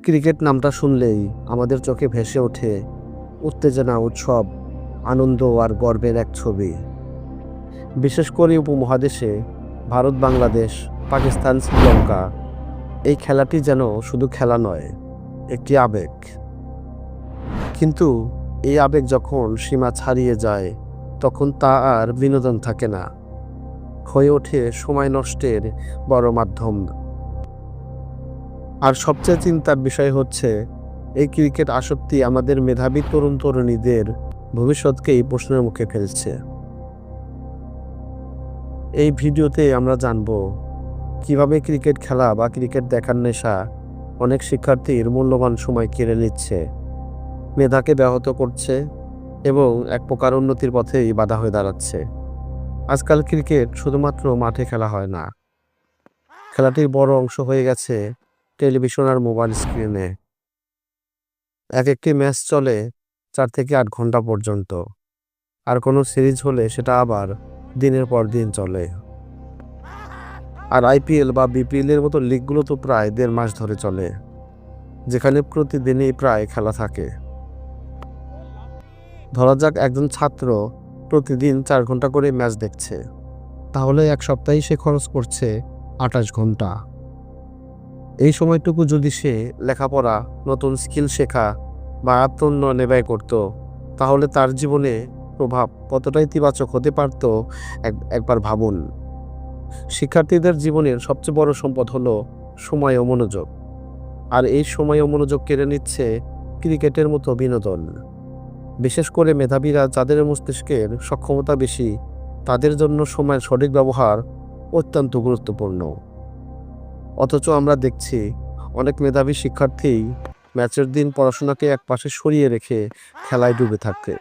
Cricket নামটা শুনলেই আমাদের চোখে ভেসে ওঠে উত্তেজনা, উৎসব, আনন্দ আর গর্বের এক ছবি। বিশেষ করে উপমহাদেশে ভারত, বাংলাদেশ, পাকিস্তান, শ্রীলঙ্কা, এই খেলাটি যেন শুধু খেলা নয়, একটি আবেগ। কিন্তু এই আবেগ যখন সীমা ছাড়িয়ে যায়, তখন তা আর বিনোদন থাকে না। হয়ে ওঠে সময় নষ্টের বড় মাধ্যম। আর সবচেয়ে চিন্তার বিষয় হচ্ছে, এই ক্রিকেট আসক্তি আমাদের মেধাবী তরুণ তরুণীদের ভবিষ্যৎকেই প্রশ্নের মুখে ফেলছে। এই ভিডিওতে আমরা জানব, কীভাবে ক্রিকেট খেলা বা ক্রিকেট দেখার নেশা অনেক শিক্ষার্থীর মূল্যবান সময় কেড়ে নিচ্ছে, মেধাকে ব্যাহত করছে এবং এক প্রকার উন্নতির পথেই বাধা হয়ে দাঁড়াচ্ছে। আজকাল ক্রিকেট শুধুমাত্র মাঠে খেলা হয় না। খেলাটির বড় অংশ হয়ে গেছে টেলিভিশন আর মোবাইল স্ক্রিনে। এক একটি ম্যাচ চলে চার থেকে আট ঘণ্টা পর্যন্ত। আর কোনো সিরিজ হলে সেটা আবার দিনের পর দিন চলে। আর আইপিএল বা বিপিএল এর মতো লিগগুলো তো প্রায় দেড় মাস ধরে চলে, যেখানে প্রতিদিনই প্রায় খেলা থাকে। ধরা যাক একজন ছাত্র প্রতিদিন চার ঘণ্টা করে ম্যাচ দেখছে, তাহলে এক সপ্তাহে সে খরচ করছে আঠাশ ঘণ্টা। এই সময়টুকু যদি সে লেখাপড়া, নতুন স্কিল শেখা বা আত্মোন্নয়নে ব্যয় করত, তাহলে তার জীবনে প্রভাব কতটা ইতিবাচক হতে পারত, এক, একবার ভাবুন। শিক্ষার্থীদের জীবনের সবচেয়ে বড় সম্পদ হলো সময় ও মনোযোগ। আর এই সময় ও মনোযোগ কেড়ে নিচ্ছে ক্রিকেটের মতো বিনোদন। বিশেষ করে মেধাবীরা যাদের মস্তিষ্কের সক্ষমতা বেশি, তাদের জন্য সময়ের সঠিক ব্যবহার অত্যন্ত গুরুত্বপূর্ণ। অথচ আমরা দেখছি অনেক মেধাবী শিক্ষার্থী ম্যাচের দিন পড়াশোনাকে এক পাশে সরিয়ে রেখে খেলায় ডুবে থাকে.